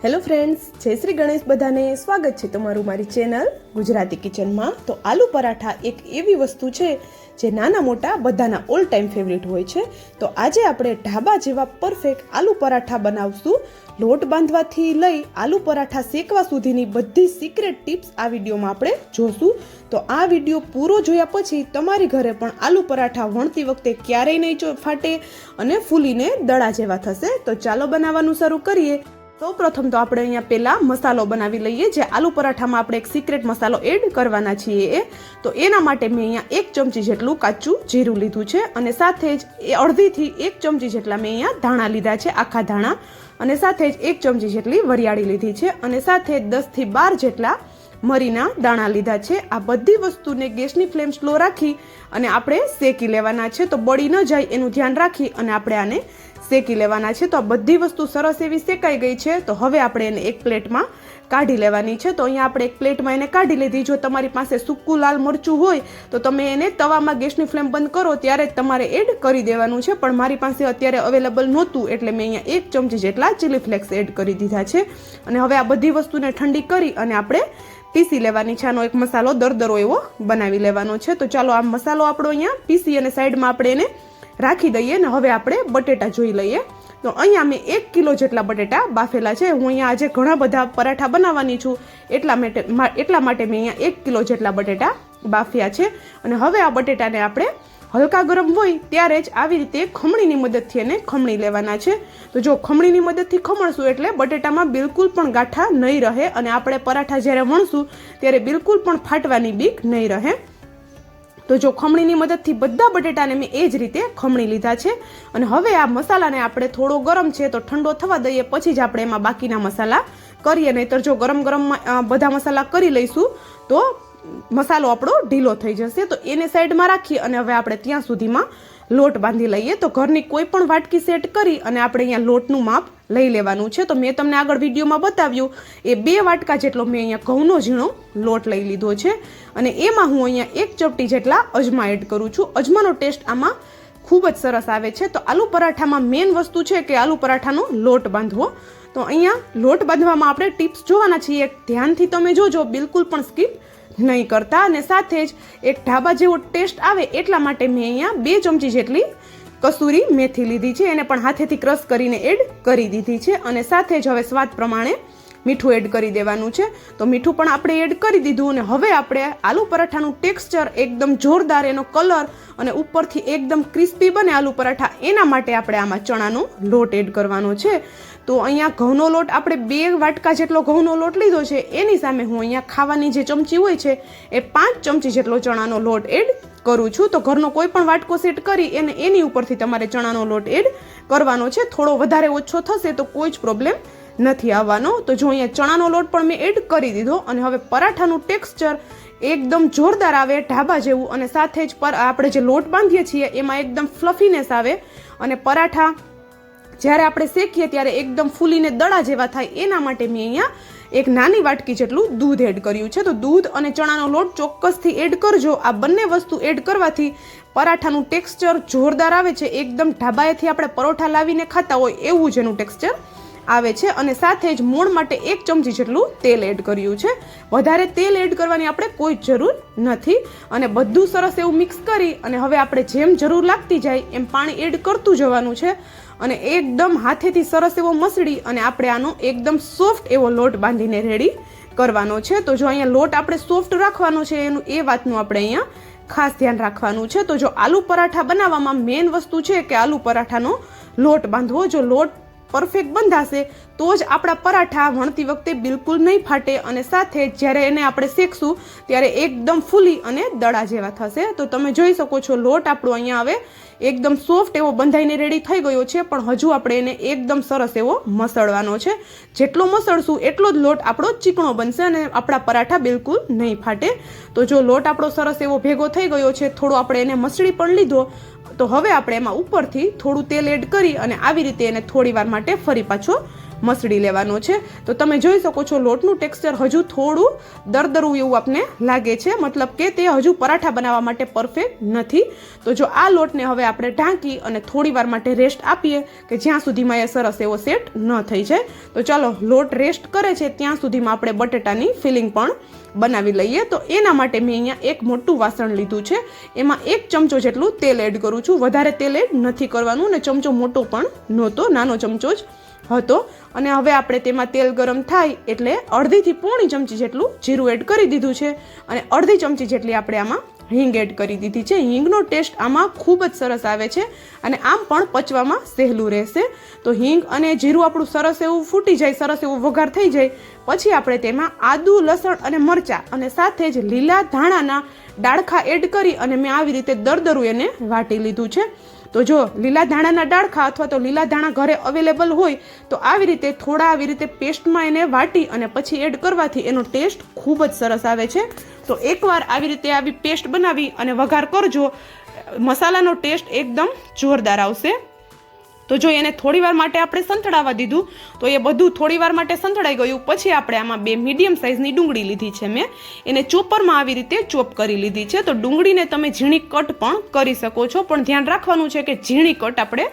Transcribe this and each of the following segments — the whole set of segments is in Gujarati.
હેલો ફ્રેન્ડ્સ જય શ્રી ગણેશ બધાને સ્વાગત છે તમારું મારી ચેનલ ગુજરાતી કિચનમાં. તો આલુ પરાઠા એક એવી વસ્તુ છે જે નાના મોટા બધાના ઓલ ટાઈમ ફેવરિટ હોય છે. તો આજે આપણે ઢાબા જેવા પરફેક્ટ આલુ પરાઠા બનાવશું. લોટ બાંધવાથી લઈ આલુ પરાઠા શેકવા સુધીની બધી સિક્રેટ ટિપ્સ આ વિડીયોમાં આપણે જોશું. તો આ વીડિયો પૂરો જોયા પછી તમારી ઘરે પણ આલુ પરાઠા વણતી વખતે ક્યારેય નહીં ફાટે અને ફૂલીને દડા જેવા થશે. તો ચાલો બનાવવાનું શરૂ કરીએ. સૌ પ્રથમ તો આપણે અહીંયા પહેલાં મસાલો બનાવી લઈએ, જે આલુ પરાઠામાં આપણે એક સિક્રેટ મસાલો એડ કરવાના છીએ. એ તો એના માટે મેં અહીંયા એક ચમચી જેટલું કાચું જીરું લીધું છે અને સાથે જ એ અડધીથી એક ચમચી જેટલા મેં અહીંયા ધાણા લીધા છે, આખા ધાણા. અને સાથે જ એક ચમચી જેટલી વરિયાળી લીધી છે અને સાથે દસથી બાર જેટલા મરીના દાણા લીધા છે. આ બધી વસ્તુને ગેસની ફ્લેમ સ્લો રાખી અને આપણે શેકી લેવાના છે. તો બળી ન જાય એનું ધ્યાન રાખી અને આપણે આને શેકી લેવાના છે. તો આ બધી વસ્તુ સરસ એવી શેકાઈ ગઈ છે. તો હવે આપણે એને એક પ્લેટમાં કાઢી લેવાની છે. તો અહીંયા આપણે એક પ્લેટમાં એને કાઢી લીધી. જો તમારી પાસે સૂકું લાલ મરચું હોય, તો તમે એને તવામાં ગેસની ફ્લેમ બંધ કરો, ત્યારે જ તમારે એડ કરી દેવાનું છે. પણ મારી પાસે અત્યારે અવેલેબલ નહોતું, એટલે મેં અહીંયા એક ચમચી જેટલા ચીલી ફ્લેક્સ એડ કરી દીધા છે. અને હવે આ બધી વસ્તુને ઠંડી કરી અને આપણે પીસી લેવાની છે આનો એક મસાલો દરદરો એવો બનાવી લેવાનો છે. તો ચાલો આ મસાલો આપણો અહીંયા પીસી અને સાઈડમાં આપણે એને રાખી દઈએ ને હવે આપણે બટેટા જોઈ લઈએ. તો અહીંયા મેં એક કિલો જેટલા બટેટા બાફેલા છે. હું અહીંયા આજે ઘણા બધા પરાઠા બનાવવાની છું. એટલા માટે એટલા માટે મેં અહીંયા એક કિલો જેટલા બટેટા બાફ્યા છે. અને હવે આ બટેટાને આપણે હલકા ગરમ હોય ત્યારે જ આવી રીતે ખમણીની મદદથી એને ખમણી લેવાના છે. તો જો ખમણીની મદદથી ખમણશું એટલે બટેટામાં બિલકુલ પણ ગાંઠા નહીં રહે અને આપણે પરાઠા જ્યારે વણશું ત્યારે બિલકુલ પણ ફાટવાની બીક નહીં રહે. તો જો ખમણીની મદદથી બધા બટેટાને મેં એ જ રીતે ખમણી લીધા છે. અને હવે આ મસાલાને આપણે થોડો ગરમ છે તો ઠંડો થવા દઈએ પછી જ આપણે એમાં બાકીના મસાલા કરીએ. નહીતર જો ગરમ ગરમ બધા મસાલા કરી લઈશું તો મસાલો આપણો ઢીલો થઈ જશે. તો એને સાઈડમાં રાખી અને હવે આપણે ત્યાં સુધીમાં લોટ બાંધી લઈએ. તો ઘરની કોઈ પણ વાટકી સેટ કરી અને આપણે અહીંયા લોટનું માપ લઈ લેવાનું છે. તો મેં તમને આગળ વિડીયોમાં બતાવ્યું, એ બે વાટકા જેટલો મેં અહીંયા ઘઉંનો ઝીણો લોટ લઈ લીધો છે. અને એમાં હું અહીંયા એક ચપટી જેટલા અજમા એડ કરું છું. અજમાનો ટેસ્ટ આમાં ખૂબ જ સરસ આવે છે. તો આલુ પરાઠામાં મેઇન વસ્તુ છે કે આલુ પરાઠાનો લોટ બાંધવો. તો અહીંયા લોટ બાંધવામાં આપણે ટિપ્સ જોવાના છીએ. ધ્યાનથી તમે જોજો, બિલકુલ પણ સ્કીપ નહીં કરતા અને સાથે જ એક ઢાબા જેવો ટેસ્ટ આવે એટલા માટે મેં અહીંયા બે ચમચી જેટલી કસૂરી મેથી લીધી છે. એને પણ હાથેથી ક્રશ કરીને એડ કરી દીધી છે અને સાથે જ હવે સ્વાદ પ્રમાણે મીઠું એડ કરી દેવાનું છે. તો મીઠું પણ આપણે એડ કરી દીધું અને હવે આપણે આલુ પરાઠાનું ટેક્સચર એકદમ જોરદાર એનો કલર અને ઉપરથી એકદમ ક્રિસ્પી બને આલુ પરાઠા. એના માટે આપણે આમાં ચણાનો લોટ એડ કરવાનો છે. તો અહીંયા ઘઉંનો લોટ આપણે બે વાટકા જેટલો ઘઉંનો લોટ લીધો છે, એની સામે હું અહીંયા ખાવાની જે ચમચી હોય છે, એ પાંચ ચમચી જેટલો ચણાનો લોટ એડ કરું છું. તો ઘરનો કોઈ પણ વાટકો સેટ કરી એને એની ઉપરથી તમારે ચણાનો લોટ એડ કરવાનો છે. થોડો વધારે ઓછો થશે તો કોઈ જ પ્રોબ્લેમ નથી આવવાનો. તો જો અહીંયા ચણાનો લોટ પણ મેં એડ કરી દીધો અને હવે પરાઠાનું ટેક્સચર એકદમ જોરદાર આવે, ઢાબા જેવું અને સાથે જ પર આપણે જે લોટ બાંધીએ છીએ, એમાં એકદમ ફ્લફીનેસ આવે અને પરાઠા જ્યારે આપણે શેકીએ ત્યારે એકદમ ફૂલીને દડા જેવા થાય એના માટે મેં અહીંયા એક નાની વાટકી જેટલું દૂધ એડ કર્યું છે. તો દૂધ અને ચણાનો લોટ ચોક્કસથી એડ કરજો. આ બંને વસ્તુ એડ કરવાથી પરાઠાનું ટેક્સચર જોરદાર આવે છે. એકદમ ઢાબાએથી આપણે પરોઠા લાવીને ખાતા હોય એવું જ એનું ટેક્સચર આવે છે. અને સાથે જ મોણ માટે એક ચમચી જેટલું તેલ એડ કર્યું છે. વધારે તેલ એડ કરવાની આપણે કોઈ જરૂર નથી. અને બધું સરસ એવું મિક્સ કરી અને હવે આપણે જેમ જરૂર લાગતી જાય એમ પાણી એડ કરતું જવાનું છે. અને એકદમ હાથેથી સરસ એવો મસળી અને આપણે આનો એકદમ સોફ્ટ એવો લોટ બાંધીને રેડી કરવાનો છે. તો જો અહીંયા લોટ આપણે સોફ્ટ રાખવાનો છે, એનું એ વાતનું આપણે અહીંયા ખાસ ધ્યાન રાખવાનું છે. તો જો આલુ પરાઠા બનાવવામાં મેઇન વસ્તુ છે કે આલુ પરાઠાનો લોટ બાંધવો. જો લોટ પરફેક્ટ બંધાશે, તો જ આપણા પરાઠા વણતી વખતે બિલકુલ નહીં ફાટે અને સાથે જ્યારે એને આપણે શેકશું, ત્યારે એકદમ ફૂલી અને દડા જેવા થશે. તો તમે જોઈ શકો છો લોટ આપણો અહીંયા હવે એકદમ સોફ્ટ એવો બંધાઈને રેડી થઈ ગયો છે, પણ હજુ આપણે એને એકદમ સરસ એવો મસળવાનો છે. જેટલો મસળશું એટલો જ લોટ આપણો ચીકણો બનશે અને આપણા પરાઠા બિલકુલ નહીં ફાટે. તો જો લોટ આપણો સરસ એવો ભેગો થઈ ગયો છે, થોડો આપણે એને મસળી પણ લીધો, તો હવે આપણે એમાં ઉપરથી થોડું તેલ એડ કરી અને આવી રીતે એને થોડી વાર માટે ફરી પાછો મસળી લેવાનો છે. તો તમે જોઈ શકો છો, લોટનું ટેક્સચર હજુ થોડું દરદરું એવું આપને લાગે છે. મતલબ કે તે હજુ પરાઠા બનાવવા માટે પરફેક્ટ નથી. તો જો આ લોટને હવે આપણે ઢાંકી અને થોડી વાર માટે રેસ્ટ આપીએ કે જ્યાં સુધીમાં એ સરસ એવો સેટ ન થઈ જાય. તો ચાલો, લોટ રેસ્ટ કરે છે, ત્યાં સુધીમાં આપણે બટેટાની ફિલિંગ પણ બનાવી લઈએ. તો એના માટે મેં અહીંયા એક મોટું વાસણ લીધું છે. એમાં એક ચમચો જેટલું તેલ એડ કરું છું. વધારે તેલ એડ નથી કરવાનું ને ચમચો મોટો પણ નહોતો, નાનો ચમચો જ હતો અને હવે આપણે તેમાં તેલ ગરમ થાય એટલે અડધીથી પોણી ચમચી જેટલું જીરું એડ કરી દીધું છે અને અડધી ચમચી જેટલી આપણે આમાં હિંગ એડ કરી દીધી છે. હિંગનો ટેસ્ટ આમાં ખૂબ જ સરસ આવે છે અને આમ પણ પચવામાં સહેલું રહેશે. તો હિંગ અને જીરું આપણું સરસ એવું ફૂટી જાય, સરસ એવું વઘાર થઈ જાય. પછી આપણે તેમાં આદુ, લસણ અને મરચાં અને સાથે જ લીલા ધાણાના ડાળખા એડ કરી અને મેં આવી રીતે દરદરું એને વાટી લીધું છે. તો જો લીલા ધાણાના ડાળખા અથવા તો લીલા ધાણા ઘરે અવેલેબલ હોય, તો આવી રીતે થોડા આવી રીતે પેસ્ટમાં એને વાટી અને પછી એડ કરવાથી એનો ટેસ્ટ ખૂબ જ સરસ આવે છે. તો એકવાર આવી રીતે આવી પેસ્ટ બનાવી અને વઘાર કરજો. મસાલાનો ટેસ્ટ એકદમ જોરદાર આવશે. તો જો એને થોડી વાર માટે આપણે સંતળાવા દીધું, તો એ બધું થોડી વાર માટે સંતળાઈ ગયું. પછી આપણે આમાં બે મીડિયમ સાઇઝની ડુંગળી લીધી છે મેં. એને ચોપરમાં આવી રીતે ચોપ કરી લીધી છે. તો ડુંગળીને તમે ઝીણી કટ પણ કરી શકો છો. પણ ધ્યાન રાખવાનું છે કે ઝીણી કટ આપણે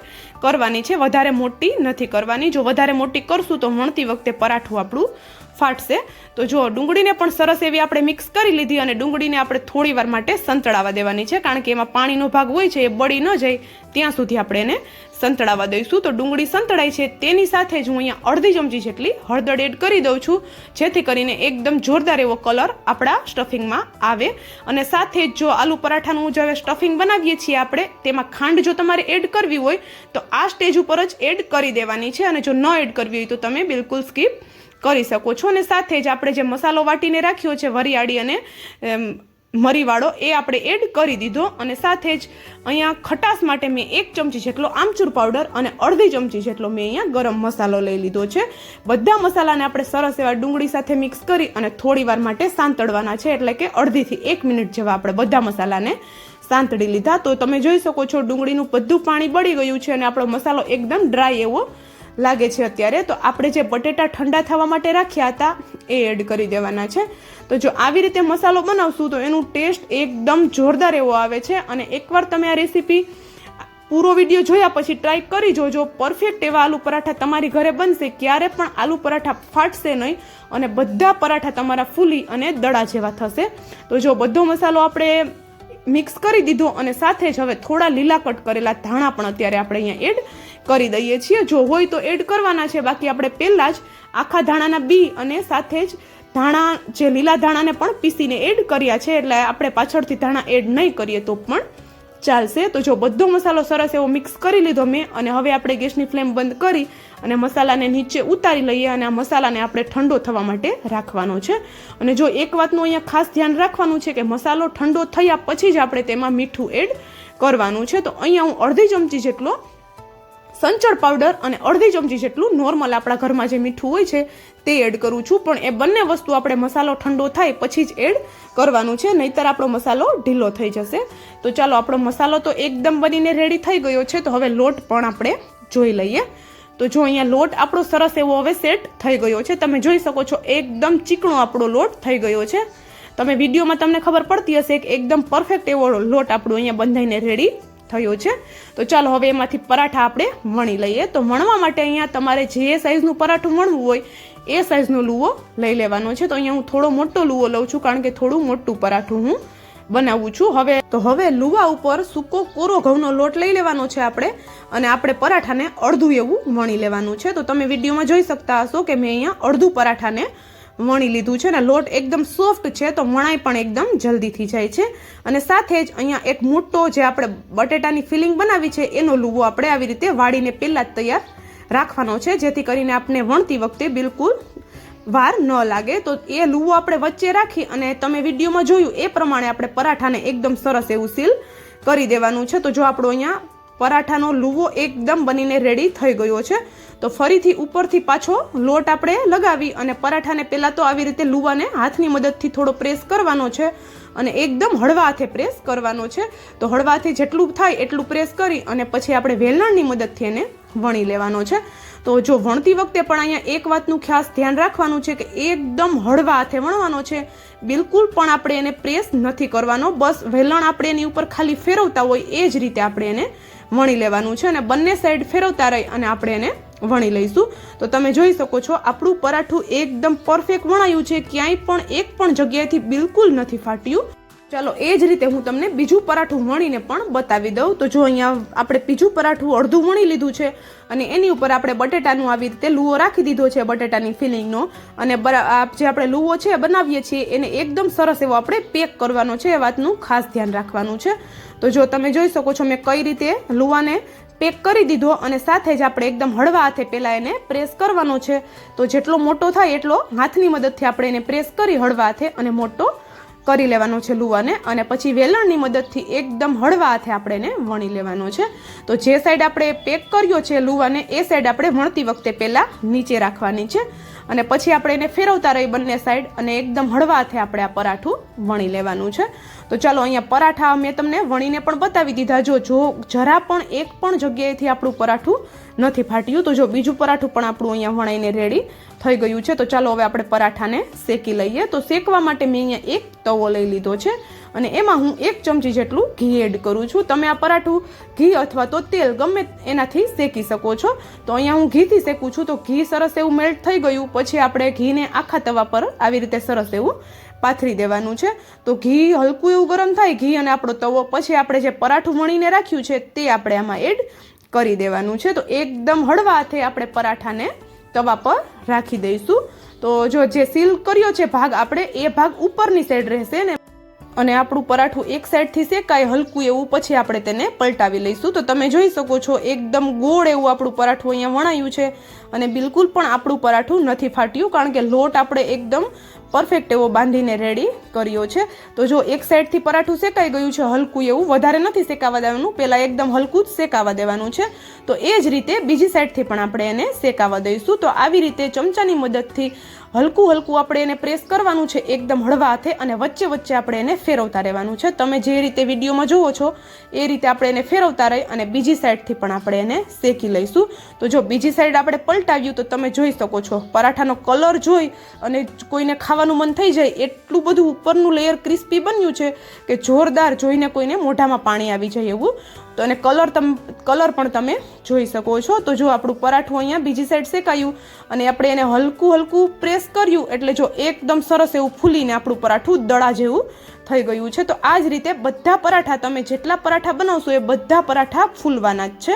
કરવાની છે, વધારે મોટી નથી કરવાની. જો વધારે મોટી કરશું તો વણતી વખતે પરાઠું આપણું ફાટશે. તો જો ડુંગળીને પણ સરસ એવી આપણે મિક્સ કરી લીધી અને ડુંગળીને આપણે થોડી વાર માટે સંતળાવા દેવાની છે, કારણ કે એમાં પાણીનો ભાગ હોય છે, એ બળી ન જાય, ત્યાં સુધી આપણે એને સંતળાવા દઈશું. તો ડુંગળી સંતળાય છે, તેની સાથે જ હું અહીંયા અડધી ચમચી જેટલી હળદર એડ કરી દઉં છું, જેથી કરીને એકદમ જોરદાર એવો કલર આપણા સ્ટફિંગમાં આવે. અને સાથે જ જો આલુ પરાઠાનું જો હવે સ્ટફિંગ બનાવીએ છીએ આપણે, તેમાં ખાંડ જો તમારે એડ કરવી હોય, તો આ સ્ટેજ ઉપર જ એડ કરી દેવાની છે અને જો ન એડ કરવી હોય તો તમે બિલકુલ સ્કીપ કરી શકો છો. અને સાથે જ આપણે જે મસાલો વાટીને રાખ્યો છે, વરિયાળી અને મરીવાળો, એ આપણે એડ કરી દીધો. અને સાથે જ અહીંયા ખટાશ માટે મેં એક ચમચી જેટલો આમચૂર પાવડર અને અડધી ચમચી જેટલો મેં અહીંયા ગરમ મસાલો લઈ લીધો છે. બધા મસાલાને આપણે સરસ એવા ડુંગળી સાથે મિક્સ કરી અને થોડી વાર માટે સાંતળવાના છે. એટલે કે અડધીથી એક મિનિટ જેવા આપણે બધા મસાલાને સાંતળી લીધા. તો તમે જોઈ શકો છો ડુંગળીનું બધું પાણી બળી ગયું છે અને આપણો મસાલો એકદમ ડ્રાય એવો લાગે છે અત્યારે. તો આપણે જે બટેટા ઠંડા થવા માટે રાખ્યા હતા, એ એડ કરી દેવાના છે. તો જો આવી રીતે મસાલો બનાવશું, તો એનું ટેસ્ટ એકદમ જોરદાર એવો આવે છે. અને એકવાર તમે આ રેસીપી પૂરો વીડિયો જોયા પછી ટ્રાય કરી જોજો. પરફેક્ટ એવા આલુ પરાઠા તમારી ઘરે બનશે, ક્યારે પણ આલુ પરાઠા ફાટશે નહીં અને બધા પરાઠા તમારા ફૂલી અને દડા જેવા થશે. તો જો બધો મસાલો આપણે મિક્સ કરી દીધો અને સાથે જ હવે થોડા લીલા કટ કરેલા ધાણા પણ અત્યારે આપણે અહીંયા એડ કરી દઈએ છીએ. જો હોય તો એડ કરવાના છે. બાકી આપણે પહેલાં જ આખા ધાણાના બી અને સાથે જ ધાણા, જે લીલા ધાણાને પણ પીસીને એડ કર્યા છે. એટલે આપણે પાછળથી ધાણા એડ નહીં કરીએ તો પણ ચાલશે. તો જો બધો મસાલો સરસ એવો મિક્સ કરી લીધો મેં અને હવે આપણે ગેસની ફ્લેમ બંધ કરી અને મસાલાને નીચે ઉતારી લઈએ અને આ મસાલાને આપણે ઠંડો થવા માટે રાખવાનો છે. અને જો એક વાતનું અહીંયા ખાસ ધ્યાન રાખવાનું છે કે મસાલો ઠંડો થયા પછી જ આપણે તેમાં મીઠું એડ કરવાનું છે. તો અહીંયા હું અડધી ચમચી જેટલો સંચળ પાવડર અને અડધી ચમચી જેટલું નોર્મલ આપણા ઘરમાં જે મીઠું હોય છે, તે એડ કરું છું. પણ એ બંને વસ્તુ આપણે મસાલો ઠંડો થાય પછી જ એડ કરવાનું છે, નહીતર આપણો મસાલો ઢીલો થઈ જશે. તો ચાલો, આપણો મસાલો તો એકદમ બનીને રેડી થઈ ગયો છે. તો હવે લોટ પણ આપણે જોઈ લઈએ. તો જો અહીંયા લોટ આપણો સરસ એવો હવે સેટ થઈ ગયો છે. તમે જોઈ શકો છો, એકદમ ચીકણો આપણો લોટ થઈ ગયો છે. તમે વિડીયોમાં તમને ખબર પડતી હશે કે એકદમ પરફેક્ટ એવો લોટ આપણો અહીંયા બંધાઈને રેડી થયો છે. તો ચાલો હવે એમાંથી પરાઠા આપણે વણી લઈએ. તો વણવા માટે અહીંયા તમારે જે સાઈઝનું પરાઠું વણવું હોય, એ સાઇઝનો લુવો લઈ લેવાનો છે. તો અહીંયા હું થોડો મોટો લુવો લઉં છું, કારણ કે થોડું મોટું પરાઠું હું બનાવું છું. હવે, તો હવે લુવા ઉપર સૂકો કોરો ઘઉંનો લોટ લઈ લેવાનો છે આપણે. અને આપણે પરાઠાને અડધું એવું વણી લેવાનું છે. તો તમે વિડીયોમાં જોઈ શકતા હશો કે મેં અહીંયા અડધું પરાઠાને વણી લીધું છે ને, લોટ એકદમ સોફ્ટ છે તો વણાઈ પણ એકદમ જલ્દીથી જાય છે. અને સાથે જ અહીંયા એક મોટો જે આપણે બટેટાની ફિલિંગ બનાવી છે, એનો લુવો આપણે આવી રીતે વાળીને પહેલાં જ તૈયાર રાખવાનો છે, જેથી કરીને આપણે વણતી વખતે બિલકુલ વાર ન લાગે. તો એ લુવો આપણે વચ્ચે રાખી અને તમે વિડીયોમાં જોયું, એ પ્રમાણે આપણે પરાઠાને એકદમ સરસ એવું સીલ કરી દેવાનું છે. તો જો આપણો અહીંયા પરાઠાનો લુવો એકદમ બનીને રેડી થઈ ગયો છે. તો ફરીથી ઉપરથી પાછો લોટ આપણે લગાવી અને પરાઠાને પહેલાં તો આવી રીતે લુવાને હાથની મદદથી થોડો પ્રેસ કરવાનો છે અને એકદમ હળવા હાથે પ્રેસ કરવાનો છે. તો હળવા હાથે જેટલું થાય એટલું પ્રેસ કરી અને પછી આપણે વેલણની મદદથી એને વણી લેવાનો છે. તો જો વણતી વખતે પણ અહીંયા એક વાતનું ખાસ ધ્યાન રાખવાનું છે કે એકદમ હળવા હાથે વણવાનો છે. બિલકુલ પણ આપણે એને પ્રેસ નથી કરવાનો. બસ વેલણ આપણે એની ઉપર ખાલી ફેરવતા હોય એ જ રીતે આપણે એને વણી લેવાનું છે અને બંને સાઈડ ફેરવતા રહી અને આપણે એને વણી લઈશું. તો તમે જોઈ શકો છો, આપણું પરાઠું એકદમ પરફેક્ટ વણાયું છે. ક્યાંય પણ એક પણ જગ્યાએથી બિલકુલ નથી ફાટ્યું. ચાલો, એ જ રીતે હું તમને બીજું પરાઠું વણીને પણ બતાવી દઉં. તો જો અહીંયા આપણે બીજું પરાઠું અડધું વણી લીધું છે અને એની ઉપર આપણે બટેટાનું આવી રીતે લુવો રાખી દીધો છે બટેટાની ફિલિંગનો. અને જે આપણે લુઓ છે બનાવીએ છીએ, એને એકદમ સરસ એવો આપણે પેક કરવાનો છે, એ વાતનું ખાસ ધ્યાન રાખવાનું છે. તો જો તમે જોઈ શકો છો મેં કઈ રીતે લુવાને પેક કરી દીધો અને સાથે જ આપણે એકદમ હળવા હાથે પહેલાં એને પ્રેસ કરવાનો છે. તો જેટલો મોટો થાય એટલો હાથની મદદથી આપણે એને પ્રેસ કરી હળવા હાથે અને મોટો કરી લેવાનો છે લુવાને અને પછી વેલણની મદદથી એકદમ હળવા હાથે આપણે એને વણી લેવાનો છે. તો જે સાઈડ આપણે પેક કર્યો છે લુવાને, એ સાઈડ આપણે વણતી વખતે પહેલાં નીચે રાખવાની છે અને પછી આપણે એને ફેરવતા રહી બંને સાઈડ અને એકદમ હળવા હાથે આપણે આ પરાઠું વણી લેવાનું છે. તો ચાલો અહીંયા પરાઠા મેં તમને વણીને પણ બતાવી દીધા. જો જો, જરા પણ એક પણ જગ્યાએથી આપણું પરાઠું નથી ફાટ્યું. તો જો બીજું પરાઠું પણ આપણું અહીંયા વણાઈને રેડી થઈ ગયું છે. તો ચાલો હવે આપણે પરાઠાને શેકી લઈએ. તો શેકવા માટે મેં અહીંયા એક તવો લઈ લીધો છે અને એમાં હું એક ચમચી જેટલું ઘી એડ કરું છું. તમે આ પરાઠું ઘી અથવા તો તેલ ગમે એનાથી શેકી શકો છો. તો અહીંયા હું ઘીથી શેકું છું. તો ઘી સરસ એવું મેલ્ટ થઈ ગયું. પછી આપણે ઘીને આખા તવા પર આવી રીતે સરસ એવું પાથરી દેવાનું છે. તો ઘી હલકું એવું ગરમ થાય ઘી અને આપણો તવો પછી આપણે જે પરાઠું વણીને રાખ્યું છે તે આપણે આમાં એડ કરી દેવાનું છે. તો એકદમ હળવા હાથે આપણે પરાઠાને તવા પર રાખી દઈશું. તો જો જે સીલ કર્યો છે ભાગ આપણે, એ ભાગ ઉપરની સાઈડ રહેશે ને. અને આપણું પરાઠું એક સાઈડથી શેકાય હલકું એવું, પછી આપણે તેને પલટાવી લઈશું. તો તમે જોઈ શકો છો, એકદમ ગોળ એવું આપણું પરાઠું અહીંયા વણાયું છે. અને બિલકુલ પણ આપણું પરાઠું નથી ફાટ્યું, કારણ કે લોટ આપણે એકદમ પરફેક્ટ એવો બાંધીને રેડી કર્યો છે. તો જો એક સાઈડથી પરાઠું શેકાઈ ગયું છે, હલકું એવું, વધારે નથી શેકાવા દેવાનું પહેલાં એકદમ હલકું જ શેકાવા દેવાનું છે. તો એ જ રીતે બીજી સાઈડથી પણ આપણે એને શેકાવા દઈશું. તો આવી રીતે ચમચાની મદદથી હલકું હલકું આપણે એને પ્રેસ કરવાનું છે, એકદમ હળવા હાથે, અને વચ્ચે વચ્ચે આપણે એને ફેરવતા રહેવાનું છે. તમે જે રીતે વિડીયોમાં જુઓ છો, એ રીતે આપણે એને ફેરવતા રહી અને બીજી સાઈડથી પણ આપણે એને શેકી લઈશું. તો જો બીજી સાઈડ આપણે પલટાવ્યું તો તમે જોઈ શકો છો. પરાઠાનો કલર જોઈ અને કોઈને ખાવાનું મન થઈ જાય એટલું બધું ઉપરનું લેયર ક્રિસ્પી બન્યું છે કે જોરદાર જોઈને કોઈને મોઢામાં પાણી આવી જાય એવું. તો અને કલર તમ, કલર પણ તમે જોઈ શકો છો. તો જો આપણું પરાઠું અહીંયા બીજી સાઈડ શેકાયું અને આપણે એને હલકું હલકું પ્રેસ કર્યું એટલે જો એકદમ સરસ એવું ફૂલીને આપણું પરાઠું દડા જેવું થઈ ગયું છે. તો આ જ રીતે બધા પરાઠા તમે જેટલા પરાઠા બનાવશો એ બધા પરાઠા ફૂલવાના જ છે.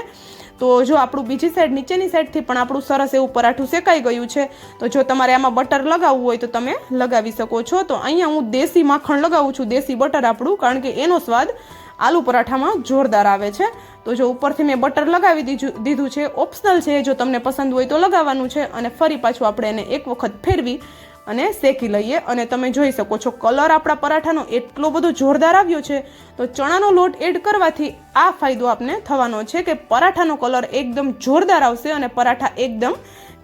તો જો આપણું બીજી સાઈડ નીચેની સાઈડથી પણ આપણું સરસ એવું પરાઠું શેકાઈ ગયું છે, તો જો તમારે આમાં બટર લગાવવું હોય તો તમે લગાવી શકો છો. તો અહીંયા હું દેશી માખણ લગાવું છું, દેશી બટર આપણું, કારણ કે એનો સ્વાદ આલુ પરાઠામાં જોરદાર આવે છે. તો જો ઉપરથી મેં બટર લગાવી દીધું દીધું છે ઓપ્શનલ છે, જો તમને પસંદ હોય તો લગાવવાનું છે. અને ફરી પાછું આપણે એને એક વખત ફેરવી અને શેકી લઈએ અને તમે જોઈ શકો છો કલર આપણા પરાઠાનો એટલો બધો જોરદાર આવ્યો છે. તો ચણાનો લોટ એડ કરવાથી આ ફાયદો આપને થવાનો છે કે પરાઠાનો કલર એકદમ જોરદાર આવશે અને પરાઠા એકદમ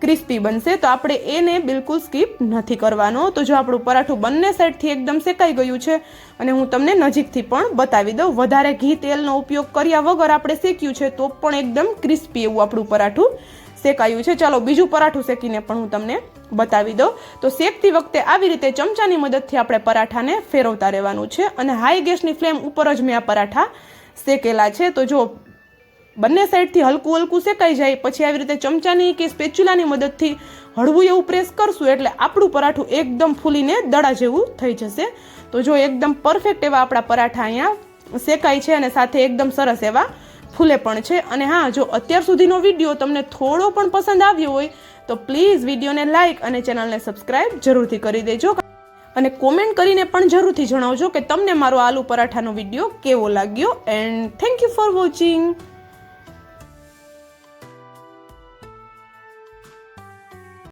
ક્રિસ્પી બનશે. તો આપણે એને બિલકુલ સ્કીપ નથી કરવાનો. તો જો આપણું પરાઠું બંને સાઈડથી એકદમ શેકાઈ ગયું છે અને હું તમને નજીકથી પણ બતાવી દઉં. વધારે ઘી તેલનો ઉપયોગ કર્યા વગર આપણે શેક્યું છે તો પણ એકદમ ક્રિસ્પી એવું આપણું પરાઠું શેકાયું છે. ચાલો, બીજું પરાઠું શેકીને પણ હું તમને બતાવી દઉં. તો શેકતી વખતે આવી રીતે ચમચાની મદદથી આપણે પરાઠાને ફેરવતા રહેવાનું છે અને હાઈ ગેસની ફ્લેમ ઉપર જ મેં આ પરાઠા શેકેલા છે. તો જો બંને સાઈડથી હલકું હલકું શેકાઈ જાય, પછી આવી રીતે ચમચાની કે સ્પેચ્યુલાની મદદથી હળવું એવું પ્રેસ કરશું એટલે આપણું પરાઠું એકદમ ફૂલીને દડા જેવું થઈ જશે. તો જો એકદમ પરફેક્ટ એવા આપણા પરાઠા અહીંયા શેકાય છે અને સાથે એકદમ સરસ એવા ફૂલે પણ છે. અને હા, જો અત્યાર સુધીનો વીડિયો તમને થોડો પણ પસંદ આવ્યો હોય, તો પ્લીઝ વિડીયોને લાઇક અને ચેનલને સબસ્ક્રાઇબ જરૂરથી કરી દેજો. અને કોમેન્ટ કરીને પણ જરૂરથી જણાવજો કે તમને મારો આલુ પરાઠાનો વીડિયો કેવો લાગ્યો. And thank you for watching.